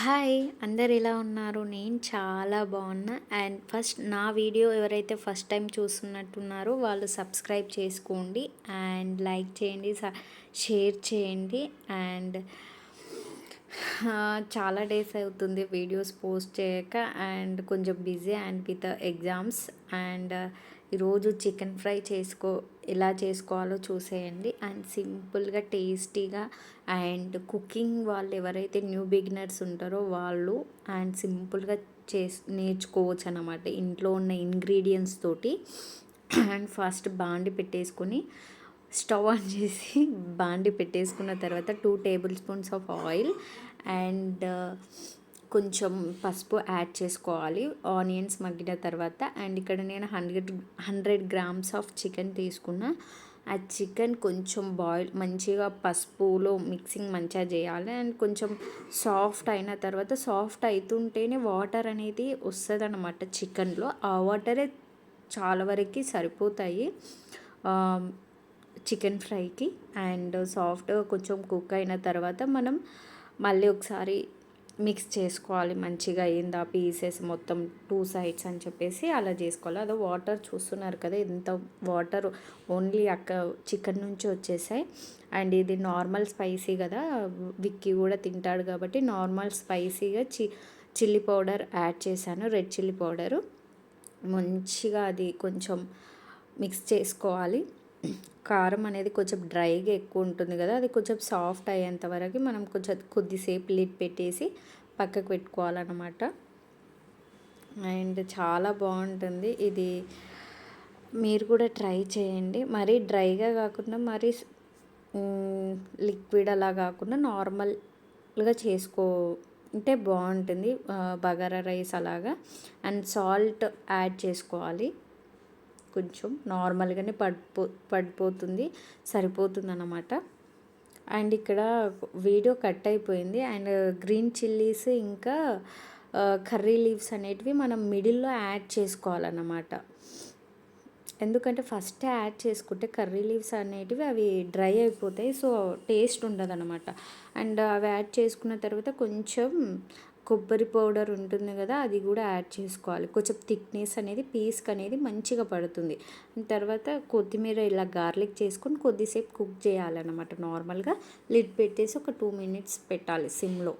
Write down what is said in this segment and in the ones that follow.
Hi అందరు ఎలా ఉన్నారు? నేను చాలా బాగున్నా. అండ్ ఫస్ట్ నా వీడియో ఎవరైతే ఫస్ట్ టైం చూస్తున్నట్టున్నారో వాళ్ళు సబ్స్క్రైబ్ చేసుకోండి. అండ్ లైక్ చేయండి షేర్ చేయండి. అండ్ చాలా డేస్ అవుతుంది వీడియోస్ పోస్ట్ చేయక. అండ్ కొంచెం busy and with exams. And ఈరోజు చికెన్ ఫ్రై చేసుకో ఎలా చేసుకోవాలో చూసేయండి. అండ్ సింపుల్గా టేస్టీగా అండ్ కుకింగ్ వాళ్ళు ఎవరైతే న్యూ బిగినర్స్ ఉంటారో వాళ్ళు అండ్ సింపుల్గా చేసి నేర్చుకోవచ్చు అనమాట ఇంట్లో ఉన్న ఇంగ్రీడియంట్స్ తోటి. అండ్ ఫస్ట్ బాండి పెట్టేసుకొని స్టవ్ ఆన్ చేసి బాండి పెట్టేసుకున్న తర్వాత two tablespoons of oil and కొంచెం పసుపు యాడ్ చేసుకోవాలి ఆనియన్స్ మగ్గిన తర్వాత అండ్ ఇక్కడ నేను hundred hundred grams of chicken తీసుకున్నా. ఆ చికెన్ కొంచెం బాయిల్ మంచిగా పసుపులో మిక్సింగ్ మంచిగా చేయాలి. అండ్ కొంచెం సాఫ్ట్ అయిన తర్వాత సాఫ్ట్ అవుతుంటేనే వాటర్ అనేది వస్తుంది అనమాట చికెన్లో. ఆ వాటరే చాలా వరకు సరిపోతాయి చికెన్ ఫ్రైకి. అండ్ సాఫ్ట్గా కొంచెం కుక్ అయిన తర్వాత మనం మళ్ళీ ఒకసారి మిక్స్ చేసుకోవాలి. మంచిగా అయిందా పీసెస్ మొత్తం టూ సైడ్స్ అని చెప్పేసి అలా చేసుకోవాలి. అదో వాటర్ చూస్తున్నారు కదా ఎంత వాటర్ ఓన్లీ అక్క చికెన్ నుంచి వచ్చేసాయి. అండ్ ఇది నార్మల్ స్పైసీ కదా విక్కీ కూడా తింటాడు కాబట్టి నార్మల్ స్పైసీగా చి చిల్లీ పౌడర్ యాడ్ చేశాను రెడ్ చిల్లీ పౌడరు. మంచిగా అది కొంచెం మిక్స్ చేసుకోవాలి. కారం అనేది కొంచెం డ్రైగా ఎక్కువ ఉంటుంది కదా అది కొంచెం సాఫ్ట్ అయ్యేంత వరకు మనం కొంచెం కొద్దిసేపు లిడ్ పెట్టేసి పక్కకు పెట్టుకోవాలన్నమాట. అండ్ చాలా బాగుంటుంది. ఇది మీరు కూడా ట్రై చేయండి. మరీ డ్రైగా కాకుండా మరీ లిక్విడ్ అలా కాకుండా నార్మల్గా చేసుకో అంటే బాగుంటుంది. బగారా రైస్ అలాగా. అండ్ సాల్ట్ యాడ్ చేసుకోవాలి. కొంచెం నార్మల్గానే పడిపో పడిపోతుంది సరిపోతుంది అన్నమాట అండ్ ఇక్కడ వీడియో కట్ అయిపోయింది. అండ్ గ్రీన్ చిల్లీస్ ఇంకా కర్రీ లీవ్స్ అనేటివి మనం మిడిల్లో యాడ్ చేసుకోవాలన్నమాట. ఎందుకంటే ఫస్ట్ యాడ్ చేసుకుంటే కర్రీ లీవ్స్ అనేటివి అవి డ్రై అయిపోతాయి. సో టేస్ట్ ఉండదు అనమాట అండ్ అవి యాడ్ చేసుకున్న తర్వాత కొంచెం కొబ్బరి పౌడర్ ఉంటుంది కదా అది కూడా యాడ్ చేసుకోవాలి. కొంచెం థిక్నెస్ అనేది పీస్కి అనేది మంచిగా పడుతుంది. తర్వాత కొత్తిమీర ఇలా గార్లిక్ చేసుకొని కొద్దిసేపు కుక్ చేయాలన్నమాట. నార్మల్గా లిడ్ పెట్టేసి ఒక టూ మినిట్స్ పెట్టాలి సిమ్లో.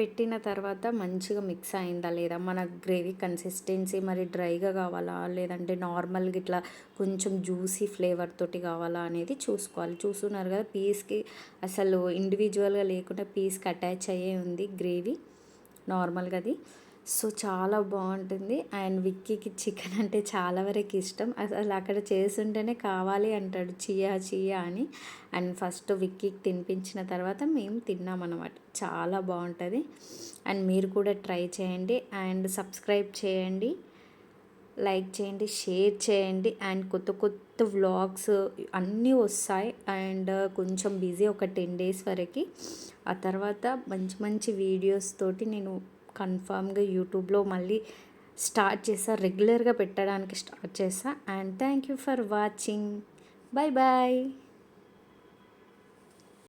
పెట్టిన తర్వాత మంచిగా మిక్స్ అయిందా లేదా? మన గ్రేవీ కన్సిస్టెన్సీ మరి డ్రైగా కావాలా? లేదంటే నార్మల్గా ఇట్లా కొంచెం జ్యూసీ ఫ్లేవర్ తోటి కావాలా అనేది చూసుకోవాలి. చూస్తున్నారు కదా పీస్కి అసలు ఇండివిజువల్గా లేకుండా పీస్కి అటాచ్ అయ్యే ఉంది గ్రేవీ. నార్మల్గా అది. సో చాలా బాగుంటుంది. అండ్ విక్కీకి చికెన్ అంటే చాలా వరకు ఇష్టం. అసలు అక్కడ చేస్తుంటేనే కావాలి అంటాడు చియా చియా అని. అండ్ ఫస్ట్ విక్కీకి తినిపించిన తర్వాత మేము తిన్నామన్నమాట చాలా బాగుంటుంది. అండ్ మీరు కూడా ట్రై చేయండి. అండ్ సబ్స్క్రైబ్ చేయండి. లైక్ చేయండి షేర్ చేయండి. అండ్ కొత్త కొత్త వ్లాగ్స్ అన్నీ వస్తాయి. అండ్ కొంచెం బిజీ ఒక టెన్ డేస్ వరకు. ఆ తర్వాత మంచి మంచి వీడియోస్ తోటి నేను కన్ఫామ్గా యూట్యూబ్లో మళ్ళీ స్టార్ట్ చేసా రెగ్యులర్గా పెట్టడానికి స్టార్ట్ చేసా. And thank you for watching. Bye bye.